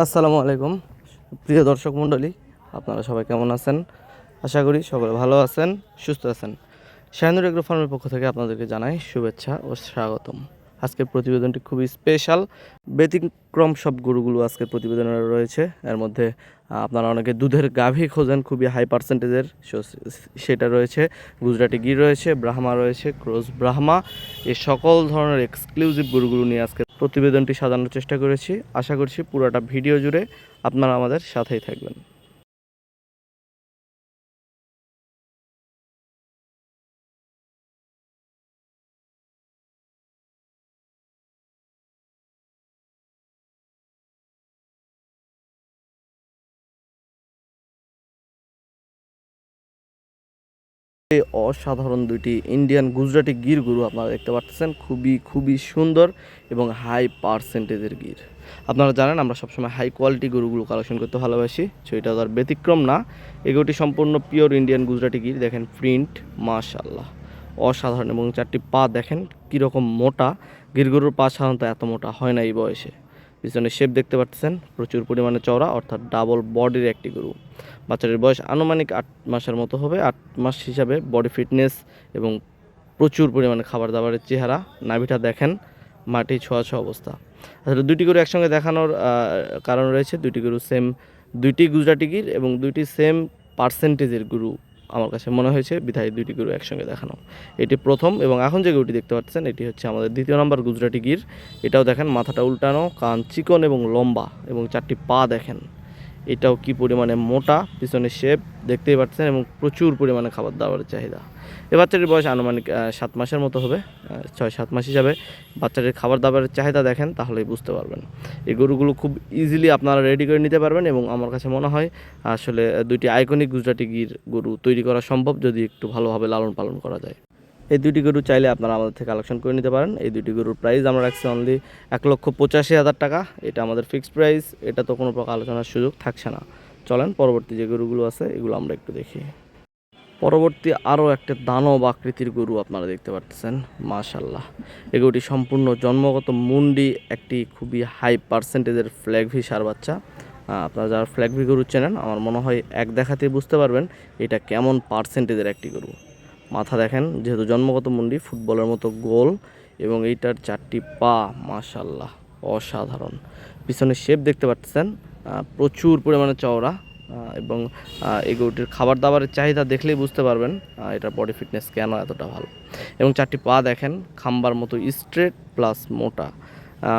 আসসালামু আলাইকুম। প্রিয় দর্শক মণ্ডলী, আপনারা সবাই কেমন আছেন? আশা করি সকলে ভালো আছেন, সুস্থ আছেন। শাহিনুর এগ্রো ফার্মের পক্ষ থেকে আপনাদেরকে জানাই শুভেচ্ছা ও স্বাগতম। আজকের প্রতিবেদনটি খুবই স্পেশাল। ব্যতিক্রম সব গরুগুলো আজকের প্রতিবেদনে রয়েছে। এর মধ্যে আপনারা অনেকে দুধের গাভী খোঁজেন, খুবই হাই পার্সেন্টেজের সেটা রয়েছে। গুজরাটি গির রয়েছে, ব্রাহ্মা রয়েছে ক্রোজ ব্রাহ্মা। এই সকল ধরনের এক্সক্লুসিভ গরুগুলো নিয়ে আজকে প্রতিবেদনটি সাজানোর চেষ্টা করেছি। আশা করছি পুরোটা ভিডিও জুড়ে আপনারা আমাদের সাথেই থাকবেন। এই অসাধারণ দুইটি ইন্ডিয়ান গুজরাটি গির গরু আপনারা দেখতে পাচ্ছেন খুবই খুবই সুন্দর এবং হাই পার্সেন্টেজের গির। আপনারা জানেন আমরা সবসময় হাই কোয়ালিটি গরুগুলো কালেকশন করতে ভালোবাসি সো এটা তার ব্যতিক্রম না। এই গরুটি সম্পূর্ণ পিওর ইন্ডিয়ান গুজরাটি গির, দেখেন প্রিন্ট মাশাল্লাহ অসাধারণ এবং চারটি পা দেখেন কীরকম মোটা। গির গরুর পা সাধারণত এত মোটা হয় না এই বয়সে। পিছনে শেপ দেখতে পাচ্ছেন, প্রচুর পরিমাণে চওড়া, অর্থাৎ ডাবল বডির একটি গরু। বাচ্চাটির বয়স আনুমানিক আট মাসের মতো হবে, আট মাস হিসাবে বডি ফিটনেস এবং প্রচুর পরিমাণে খাবার দাবারের চেহারা, নাভিটা দেখেন, মাটি ছোঁয়া ছোঁয়া অবস্থা। আসলে দুটি গরু একসঙ্গে দেখানোর কারণ রয়েছে দুটি গরু সেম দুইটি গুজরাটি গির এবং দুইটি সেম পার্সেন্টেজের গরু। আমার কাছে মনে হয়েছে, বিধায় দুইটি গরু একসঙ্গে দেখানো। এটি প্রথম এবং এখন যে গরুটি দেখতে পাচ্ছেন, এটি হচ্ছে আমাদের দ্বিতীয় নম্বর গুজরাটি গির। এটাও দেখেন, মাথাটা উল্টানো, কান চিকন এবং লম্বা এবং চারটি পা দেখেন। এটাও কি পরিমাণে মোটা পিছনে শেপ দেখতেই পাচ্ছেন এবং প্রচুর পরিমাণে খাবার দাবারের চাহিদা। এ বাচ্চাটির বয়স আনুমানিক সাত মাসের মতো হবে ছয়, সাত মাস হিসাবে। বাচ্চাটির খাবার দাবারের চাহিদা দেখেন, তাহলেই বুঝতে পারবেন। এই গরুগুলো খুব ইজিলি আপনারা রেডি করে নিতে পারবেন এবং আমার কাছে মনে হয়, আসলে দুইটি আইকনিক গুজরাটি গির গরু তৈরি করা সম্ভব যদি একটু ভালোভাবে লালন পালন করা যায়। এই দুটি গরু চাইলে আপনারা আমাদের থেকে কালেকশন করে নিতে পারেন। এই দুটি গরুর প্রাইস আমরা রাখছি অনলি এক লক্ষ পঁচাশি হাজার টাকা। এটা আমাদের ফিক্সড প্রাইস এটা তো কোনো প্রকার আলোচনার সুযোগ থাকছে না। চলেন, পরবর্তী যে গরুগুলো আছে, এগুলো আমরা একটু দেখি। পরবর্তী আরও একটা দানব আকৃতির গরু আপনারা দেখতে পাচ্ছেন মাশাল্লাহ এই গরুটি সম্পূর্ণ জন্মগত মুন্ডি, একটি খুবই হাই পার্সেন্টেজের ফ্ল্যাগভি সার বাচ্চা। আপনারা যারা ফ্ল্যাগভি গরু চেনেন, আমার মনে হয় এক দেখাতেই বুঝতে পারবেন এটা কেমন পার্সেন্টেজের একটি গরু। মাথা দেখেন, যেহেতু জন্মগত মুন্ডি, ফুটবলের মতো গোল, এবং এইটার চারটি পা মাশাল্লাহ অসাধারণ। পিছনে শেপ দেখতে পাচ্ছেন প্রচুর পরিমাণে চওড়া এবং এই গরুটির খাবার দাবারের চাহিদা দেখলেই বুঝতে পারবেন এটার বডি ফিটনেস কেন এতটা ভালো। এবং চারটি পা দেখেন, খাম্বার মতো স্ট্রেট প্লাস মোটা।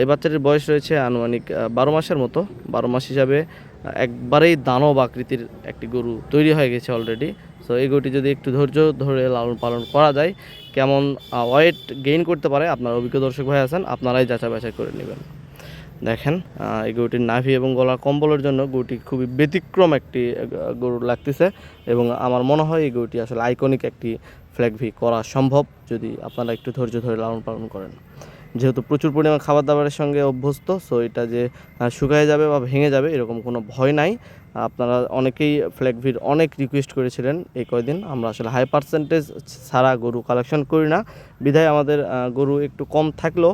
এই বাচ্চাটির বয়স রয়েছে আনুমানিক বারো মাসের মতো। বারো মাস হিসাবে একবারেই দানব আকৃতির একটি গরু তৈরি হয়ে গেছে অলরেডি সো এই গরুটি যদি একটু ধৈর্য ধরে লালন পালন করা যায়, কেমন ওয়েট গেইন করতে পারে, আপনার অভিজ্ঞ দর্শক ভাই আছেন, আপনারাই যাচাই বাছাই করে নেবেন। দেখেন এই গরুটির নাভি এবং গলা কম্বলের জন্য গরুটি খুবই ব্যতিক্রম একটি গরু লাগতেছে এবং আমার মনে হয় এই গরুটি আসলে আইকনিক একটি ফ্ল্যাগ ভি করা সম্ভব যদি আপনারা একটু ধৈর্য ধরে লালন পালন করেন। যেহেতু প্রচুর পরিমাণ খাবার দাবারের সঙ্গে অভ্যস্ত সো এটা যে শুকায় যাবে বা ভেঙে যাবে এরকম কোনো ভয় নাই। আপনারা অনেকেই ফ্ল্যাগ ভির অনেক রিকোয়েস্ট করেছিলেন এই কয়দিন, আমরা আসলে হাই পার্সেন্টেজ ছাড়া গরু কালেকশন করি না। বিধায় আমাদের গরু একটু কম থাকলেও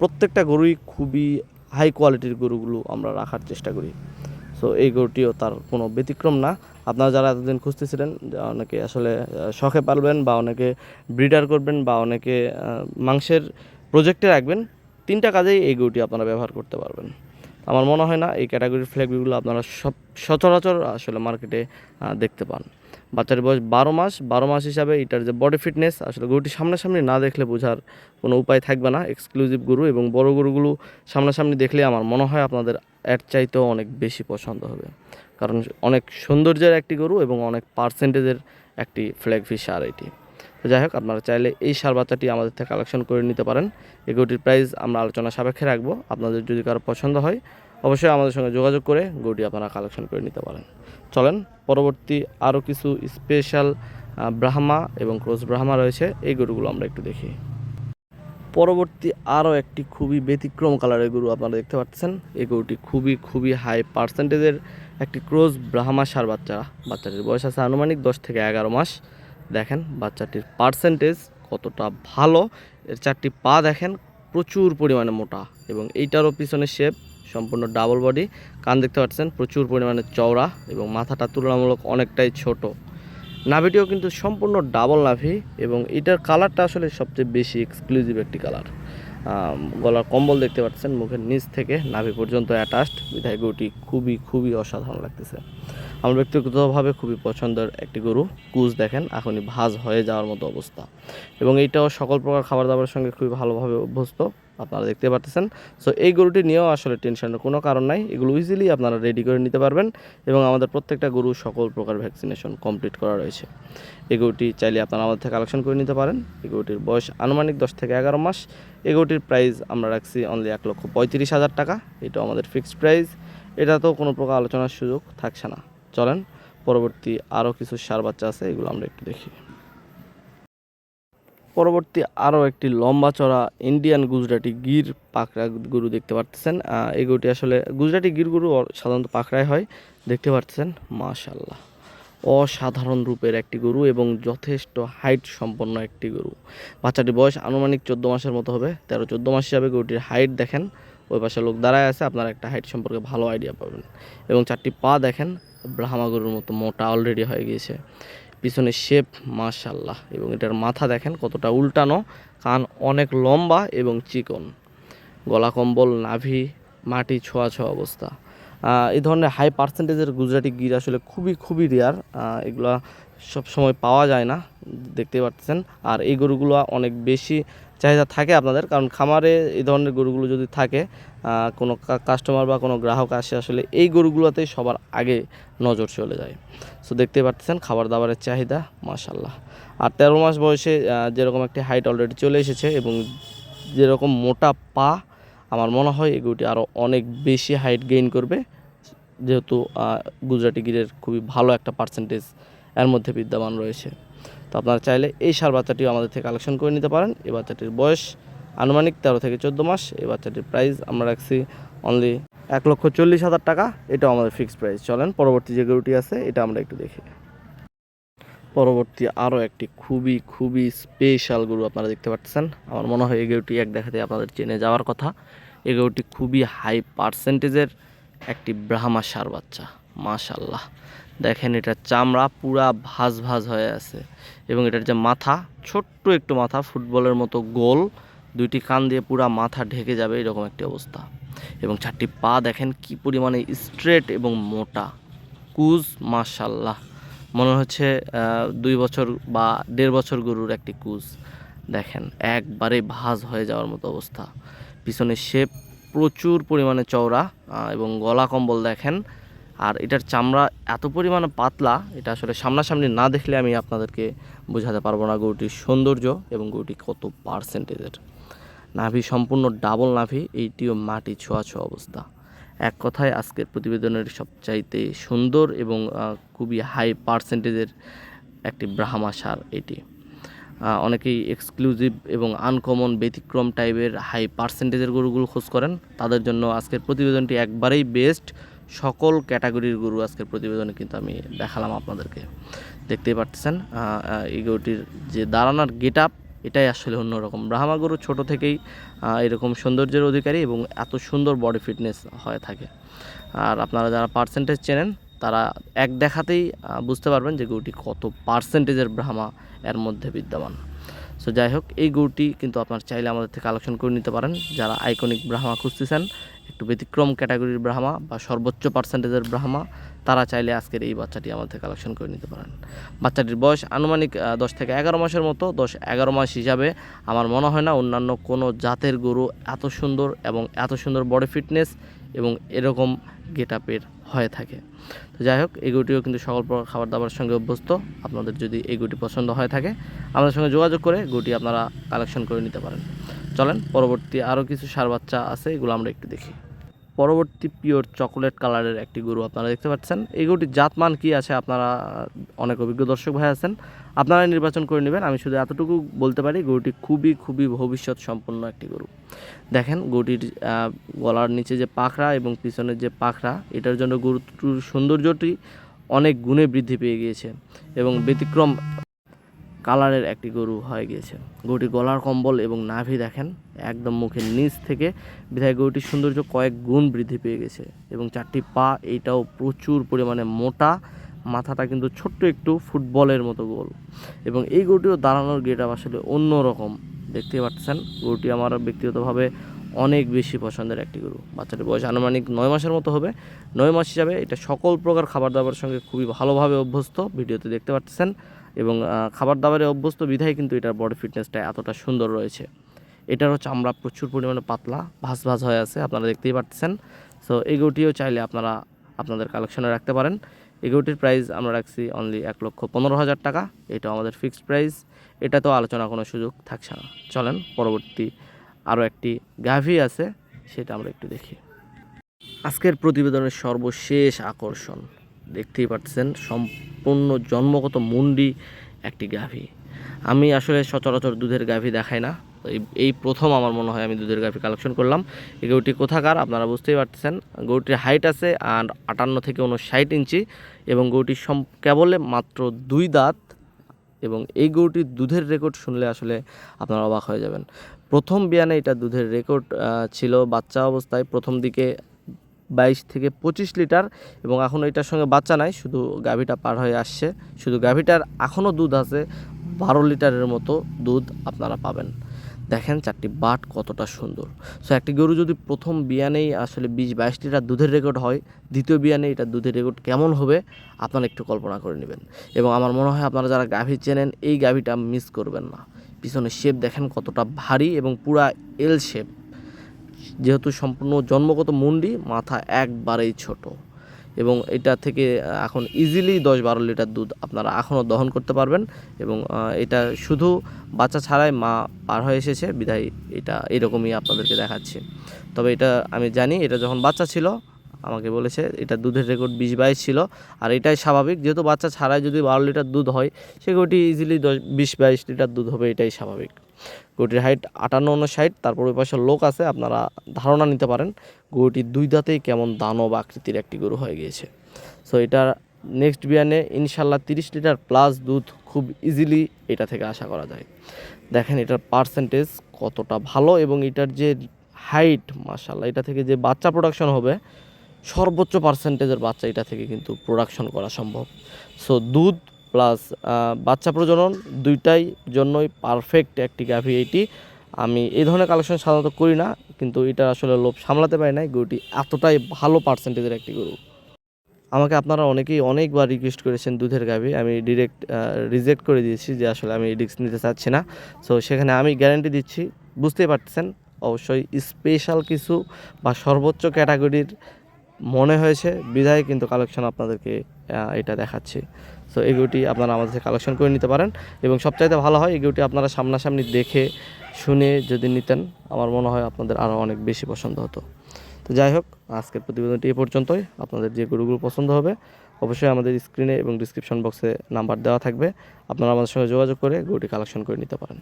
প্রত্যেকটা গরুই খুবই হাই কোয়ালিটির গরুগুলো আমরা রাখার চেষ্টা করি। সো এই গরুটিও তার কোনো ব্যতিক্রম না। আপনারা যারা এতদিন খুঁজতেছিলেন অনেকে আসলে শখে পালবেন বা অনেকে ব্রিডার করবেন বা অনেকে মাংসের প্রজেক্টে রাখবেন, তিনটা কাজেই এই গরুটি আপনারা ব্যবহার করতে পারবেন। আমার মনে হয় না এই ক্যাটাগরির ফ্ল্যাগগুলো আপনারা সব সচরাচর আসলে মার্কেটে দেখতে পান। বাচ্চার বয়স বারো মাস বারো মাস হিসাবে এটার যে বডি ফিটনেস আসলে গরুটি সামনাসামনি না দেখলে বোঝার কোনো উপায় থাকবে না। এক্সক্লুসিভ গরু এবং বড় গরুগুলো সামনাসামনি দেখলে আমার মনে হয় আপনাদের এর চাইতেও অনেক বেশি পছন্দ হবে। কারণ অনেক সৌন্দর্যের একটি গরু এবং অনেক পার্সেন্টেজের একটি ফ্ল্যাগ ফিশ সার এটি। তো যাই হোক, আপনারা চাইলে এই সার বাচ্চাটি আমাদের থেকে কালেকশন করে নিতে পারেন। এই গরুটির প্রাইস আমরা আলোচনা সাপেক্ষে রাখব। আপনাদের যদি কারও পছন্দ হয়, অবশ্যই আমাদের সঙ্গে যোগাযোগ করে গরুটি আপনারা কালেকশন করে নিতে পারেন। চলেন। পরবর্তী আরও কিছু স্পেশাল ব্রাহ্মা এবং ক্রোজ ব্রাহ্মা রয়েছে। এই গরুগুলো আমরা একটু দেখি। পরবর্তী আরও একটি খুবই ব্যতিক্রম কালারের গরু আপনারা দেখতে পাচ্ছেন। এই গরুটি খুবই খুবই হাই পার্সেন্টেজের একটি ক্রোজ ব্রাহ্মা সার বাচ্চা। বাচ্চাটির বয়স আছে আনুমানিক দশ থেকে এগারো মাস। দেখেন বাচ্চাটির পার্সেন্টেজ কতটা ভালো। এর চারটি পা দেখেন, প্রচুর পরিমাণে মোটা। এবং এইটারও পিছনে শেপ সম্পূর্ণ ডাবল বডি কান দেখতে পাচ্ছেন, প্রচুর পরিমাণে চওড়া এবং মাথাটা তুলনামূলক অনেকটাই ছোট। নাভিটিও কিন্তু সম্পূর্ণ ডাবল নাভি এবং এটার কালারটা আসলে সবচেয়ে বেশি এক্সক্লুসিভ একটি কালার গলার কম্বল দেখতে পাচ্ছেন, মুখের নিচ থেকে নাভি পর্যন্ত অ্যাটাচড বিধায় গরুটি খুবই খুবই অসাধারণ লাগতেছে। আমার ব্যক্তিগতভাবে খুবই পছন্দের একটি গরু কুচ দেখেন, এখনই ভাজ হয়ে যাওয়ার মতো অবস্থা। এবং এইটাও সকল প্রকার খাবার দাবারের সঙ্গে খুবই ভালোভাবে অভ্যস্ত। আপনারা দেখতে পাচ্ছেন সো এই গরুটি নিয়েও আসলে টেনশনের কোনো কারণ নাই। এগুলো ইজিলি আপনারা রেডি করে নিতে পারবেন এবং আমাদের প্রত্যেকটা গরু সকল প্রকার ভ্যাকসিনেশন কমপ্লিট করা রয়েছে। এই গরুটি চাইলে আপনারা আমাদের থেকে কালেকশন করে নিতে পারেন। এই গরুটির বয়স আনুমানিক দশ থেকে এগারো মাস। এই গরুটির প্রাইস আমরা রাখছি অনলি এক লক্ষ পঁয়ত্রিশ হাজার টাকা। এটাও আমাদের ফিক্সড প্রাইস এটা তো কোনো প্রকার আলোচনার সুযোগ থাকছে না। চলেন, পরবর্তী আরও কিছু সার বাচ্চা আছে, এগুলো আমরা একটু দেখি। পরবর্তী আরও একটি লম্বা চড়া ইন্ডিয়ান গুজরাটি গির পাকড়া গরু দেখতে আহ, এই গরুটি আসলে গুজরাটি গির গরু সাধারণত পাকড়ায় হয় দেখতে পাচ্ছেন মাশাল্লাহ অসাধারণ রূপের একটি গরু এবং যথেষ্ট হাইট সম্পন্ন একটি গরু। বাচ্চাটির বয়স আনুমানিক চোদ্দ মাসের মতো হবে তেরো চোদ্দ মাস হিসাবে গরুটির হাইট দেখেন। ওই পাশে লোক দাঁড়ায় আছে আপনারা একটা হাইট সম্পর্কে ভালো আইডিয়া পাবেন। এবং চারটি পা দেখেন ব্রাহ্মা গরুর মতো মোটা অলরেডি হয়ে গিয়েছে। পিছনে শেপ মাশাল্লাহ এবং এটার মাথা দেখেন কতটা উল্টানো, কান অনেক লম্বা এবং চিকন। গলা কম্বল, নাভি, মাটি, ছোঁয়া ছোঁয়া অবস্থা। এই ধরনের হাই পার্সেন্টেজের গুজরাটি গির আসলে খুবই খুবই রেয়ার এগুলা সব সময় পাওয়া যায় না দেখতে পাচ্ছেন। আর এই গরুগুলো অনেক বেশি চাহিদা থাকে আপনাদের, কারণ খামারে এই ধরনের গরুগুলো যদি থাকে কোনো কাস্টমার বা কোনো গ্রাহক আসে, আসলে এই গরুগুলোতেই সবার আগে নজর চলে যায়। সো দেখতে পাচ্ছেন খাবার দাবারের চাহিদা মাশাল্লাহ আর তেরো মাস বয়সে যেরকম একটি হাইট অলরেডি চলে এসেছে এবং যেরকম মোটা পা, আমার মনে হয় এই গরুটি আরও অনেক বেশি হাইট গেইন করবে। যেহেতু গুজরাটি গিরের খুবই ভালো একটা পার্সেন্টেজ এর মধ্যে বিদ্যমান রয়েছে। তো আপনারা চাইলে এই সার বাচ্চাটিও আমাদের থেকে কালেকশন করে নিতে পারেন। এই বাচ্চাটির বয়স আনুমানিক তেরো থেকে চোদ্দ মাস। এই বাচ্চাটির প্রাইস আমরা রাখছি অনলি এক লক্ষ চল্লিশ হাজার টাকা। এটাও আমাদের ফিক্সড প্রাইস চলেন, পরবর্তী যে গরুটি আছে, এটা আমরা একটু দেখি। পরবর্তী আরও একটি খুবই খুবই স্পেশাল গরু আপনারা দেখতে পাচ্ছেন। আমার মনে হয় এই গরুটি এক দেখাতে আপনাদের চেনে যাওয়ার কথা। এই গরুটি খুবই হাই পার্সেন্টেজের একটি ব্রাহ্মা সার বাচ্চা। মাশাল্লাহ দেখেন এটার চামড়া পুরা ভাজ ভাজ হয়ে আছে এবং এটার যে মাথা, ছোট্ট একটু মাথা, ফুটবলের মতো গোল, দুইটি কান দিয়ে পুরা মাথা ঢেকে যাবে এরকম একটি অবস্থা। এবং চারটি পা দেখেন কি পরিমাণে স্ট্রেট এবং মোটা। কুজ মাশাল্লাহ মনে হচ্ছে দুই বছর বা দেড় বছর গরুর একটি কুজ। দেখেন, একবারে ভাজ হয়ে যাওয়ার মতো অবস্থা। পিছনে শেপ প্রচুর পরিমাণে চওড়া এবং গলা কম্বল দেখেন আর এটার চামড়া এত পরিমাণে পাতলা, এটা আসলে সামনাসামনি না দেখলে আমি আপনাদেরকে বোঝাতে পারব না গরুটির সৌন্দর্য এবং গরুটি কত পার্সেন্টেজের নাভি সম্পূর্ণ ডাবল নাভি, এইটিও মাটি ছোঁয়া ছোঁয়া অবস্থা। এক কথায় আজকের প্রতিবেদনের সবচাইতে সুন্দর এবং খুবই হাই পার্সেন্টেজের একটি ব্রাহ্মা সার এটি। অনেকেই এক্সক্লুসিভ এবং আনকমন ব্যতিক্রম টাইপের হাই পার্সেন্টেজের গরুগুলো খোঁজ করেন। তাদের জন্য আজকের প্রতিবেদনটি একবারেই বেস্ট সকল ক্যাটাগরির গরু আজকের প্রতিবেদনে কিন্তু আমি দেখালাম আপনাদেরকে। দেখতেই পাচ্ছেন এই গরুটির যে দাঁড়ানোর গেট আপ এটাই আসলে অন্যরকম। ব্রাহ্মা গরু ছোটো থেকেই এরকম সৌন্দর্যের অধিকারী এবং এত সুন্দর বডি ফিটনেস হয়ে থাকে। আর আপনারা যারা পার্সেন্টেজ চেনেন, তারা এক দেখাতেই বুঝতে পারবেন যে গরুটি কত পার্সেন্টেজের ব্রাহ্মা এর মধ্যে বিদ্যমান। সো যাই হোক, এই গরুটি কিন্তু আপনার চাইলে আমাদের থেকে কালেকশন করে নিতে পারেন। যারা আইকনিক ব্রাহ্মা খুঁজতেছেন একটু ব্যতিক্রম ক্যাটাগরির ব্রাহ্মা বা সর্বোচ্চ পার্সেন্টেজের ব্রাহ্মা, তারা চাইলে আজকের এই বাচ্চাটি আমাদের কালেকশন করে নিতে পারেন। বাচ্চাটির বয়স আনুমানিক দশ থেকে এগারো মাসের মতো। দশ এগারো মাস হিসাবে আমার মনে হয় না অন্যান্য কোনো জাতের গরু এত সুন্দর এবং এত সুন্দর বডি ফিটনেস এবং এরকম গেট আপের হয়ে থাকে। তো যাই হোক, এই গরুটিও কিন্তু সকল প্রকার খাবার দাবারের সঙ্গে অভ্যস্ত। আপনাদের যদি এই গরুটি পছন্দ হয়ে থাকে, আমাদের সঙ্গে যোগাযোগ করে গুটি আপনারা কালেকশন করে নিতে পারেন। চলেন, পরবর্তী আরও কিছু সার বাচ্চা আছে, এগুলো আমরা একটু দেখি। পরবর্তী পিওর চকোলেট কালারের একটি গরু আপনারা দেখতে পাচ্ছেন। এই গরুটির জাতমান কি আছে আপনারা, অনেক অভিজ্ঞ দর্শক ভাই আছেন। আপনারা নির্বাচন করে নেবেন, আমি শুধু এতটুকু বলতে পারি, গরুটি খুবই খুবই ভবিষ্যৎ সম্পন্ন একটি গরু। দেখেন, গরুটির গলার নিচে যে পাখরা এবং পিছনের যে পাখরা, এটার জন্য গরুটির সৌন্দর্যটি অনেক গুণে বৃদ্ধি পেয়ে গিয়েছে এবং ব্যতিক্রম কালারের একটি গরু হয়ে গিয়েছে। গরুটি গলার কম্বল এবং নাভি দেখেন, একদম মুখের নিচ থেকে। বিধায় গরুটির সৌন্দর্য কয়েক গুণ বৃদ্ধি পেয়ে গেছে এবং চারটি পা, এইটাও প্রচুর পরিমাণে মোটা। মাথাটা কিন্তু ছোট্ট একটু ফুটবলের মতো গোল। এবং এই গরুটিও দাঁড়ানোর গেট আসলে অন্যরকম দেখতে পাচ্ছেন, গরুটি আমার ব্যক্তিগতভাবে অনেক বেশি পছন্দের একটি গরু। বাচ্চাটির বয়স আনুমানিক নয় মাসের মতো হবে। নয় মাস হিসাবে এটা সকল প্রকার খাবার দাবারের সঙ্গে খুবই ভালোভাবে অভ্যস্ত। ভিডিওতে দেখতে পাচ্ছেন এবং খাবার দাবারে অভ্যস্ত বিধায় কিন্তু এটার বডি ফিটনেসটা এতটা সুন্দর রয়েছে। এটারও চামড়া প্রচুর পরিমাণে পাতলা ভাস ভাস হয়ে আছে, আপনারা দেখতেই পাচ্ছেন সো এই চাইলে আপনারা আপনাদের কালেকশনে রাখতে পারেন। এই প্রাইস আমরা রাখছি অনলি এক লক্ষ পনেরো হাজার টাকা। এটা আমাদের ফিক্সড প্রাইস এটা তো আলোচনা কোনো সুযোগ থাকছে না। চলেন, পরবর্তী আরও একটি গাভি আছে, সেটা আমরা একটু দেখি। আজকের প্রতিবেদনের সর্বশেষ আকর্ষণ। দেখতেই পাচ্ছেন সম্পূর্ণ জন্মগত মুন্ডি একটি গাভী। আমি আসলে সচরাচর দুধের গাভী দেখাই না। এই- প্রথম আমার মনে হয় আমি দুধের গাভী কালেকশন করলাম। এই গরুটি কোথাকার আপনারা বুঝতেই পারতেছেন। গরুটির হাইট আছে আর আটান্ন থেকে উনষাট ইঞ্চি এবং গরুটি সম, কেবলে মাত্র দুই দাঁত এবং এই গরুটির দুধের রেকর্ড শুনলে আসলে আপনারা অবাক হয়ে যাবেন। প্রথম বিয়ানে এটা দুধের রেকর্ড ছিল বাচ্চা অবস্থায়। প্রথম দিকে বাইশ থেকে পঁচিশ লিটার এবং এখন এটার সঙ্গে বাচ্চা নাই, শুধু গাভীটা পার হয়ে আসছে। শুধু গাভীটার এখনও দুধ আছে, বারো লিটারের মতো দুধ আপনারা পাবেন। দেখেন চারটি বাট কতটা সুন্দর। সো একটি গরু যদি প্রথম বিয়ানেই আসলে বিশ বাইশ লিটার দুধের রেকর্ড হয়, দ্বিতীয় বিয়ানে এটা দুধের রেকর্ড কেমন হবে, আপনারা একটু কল্পনা করে নেবেন। এবং আমার মনে হয় আপনারা যারা গাভী চেনেন, এই গাভীটা মিস করবেন না। পিছনের শেপ দেখেন কতটা ভারী এবং পুরা এল শেপ যেহেতু সম্পূর্ণ জন্মগত মুন্ডি, মাথা একবারেই ছোট। এবং এটা থেকে এখন ইজিলি দশ বারো লিটার দুধ আপনারা এখনও দহন করতে পারবেন এবং এটা শুধু বাচ্চা ছাড়াই মা পার হয়ে এসেছে বিধায় এটা এরকমই আপনাদেরকে দেখাচ্ছি। তবে এটা আমি জানি, এটা যখন বাচ্চা ছিল, আমাকে বলেছে, এটা দুধের রেকর্ড বিশ বাইশ ছিল, আর এটাই স্বাভাবিক, যেহেতু বাচ্চা ছাড়াই যদি বারো লিটার দুধ হয়, সে ইজিলি দশ বিশ বাইশ লিটার দুধ হবে, এটাই স্বাভাবিক। গরুটির হাইট আটান্ন উনষাট তারপর ওই পাশে লোক আছে, আপনারা ধারণা নিতে পারেন গরুটির দুই দাঁতেই কেমন দানব আকৃতির একটি গরু হয়ে গিয়েছে। সো এটার নেক্সট বিয়ানে ইনশাল্লাহ তিরিশ লিটার প্লাস দুধ খুব ইজিলি এটা থেকে আশা করা যায়। দেখেন এটার পার্সেন্টেজ কতটা ভালো এবং এটার যে হাইট মাশাল্লাহ এটা থেকে যে বাচ্চা প্রোডাকশন হবে, সর্বোচ্চ পার্সেন্টেজের বাচ্চা এটা থেকে কিন্তু প্রোডাকশন করা সম্ভব। সো দুধ প্লাস বাচ্চা প্রজনন দুইটাই জন্যই পারফেক্ট একটি গাভী এইটি আমি এই ধরনের কালেকশন সাধারণত করি না, কিন্তু এটা আসলে লোভ সামলাতে পারি নাই। গরুটি এতটাই ভালো পার্সেন্টেজের একটি গরু। আমাকে আপনারা অনেকেই অনেকবার রিকোয়েস্ট করেছেন দুধের গাভী আমি ডিরেক্ট রিজেক্ট করে দিয়েছি যে আসলে আমি রিস্ক নিতে চাচ্ছি না। সো সেখানে আমি গ্যারান্টি দিচ্ছি, বুঝতেই পারতেছেন, অবশ্যই স্পেশাল কিছু বা সর্বোচ্চ ক্যাটাগরির মনে হয়েছে বিধায় কিন্তু কালেকশন আপনাদেরকে এটা দেখাচ্ছি। সো এগুটি আপনারা আমাদের থেকে কালেকশন করে নিতে পারেন এবং সবচাইতে ভালো হয়, এগুটি আপনারা সামনাসামনি দেখে, শুনে যদি নিতেন, আমার মনে হয় আপনাদের আরও অনেক বেশি পছন্দ হতো। তো যাই হোক, আজকের প্রতিবেদনটি এ পর্যন্তই। আপনাদের যে গরুগুলো পছন্দ হবে, অবশ্যই আমাদের স্ক্রিনে এবং ডিসক্রিপশন বক্সে নাম্বার দেওয়া থাকবে। আপনারা আমাদের সঙ্গে যোগাযোগ করে গরুটি কালেকশন করে নিতে পারেন।